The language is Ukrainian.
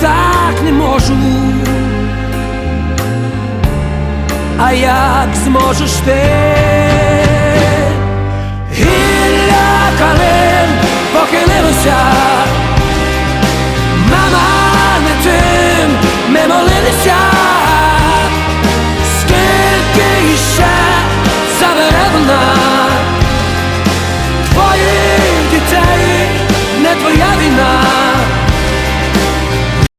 так не можу, а як зможеш ти гілля калин похилилося.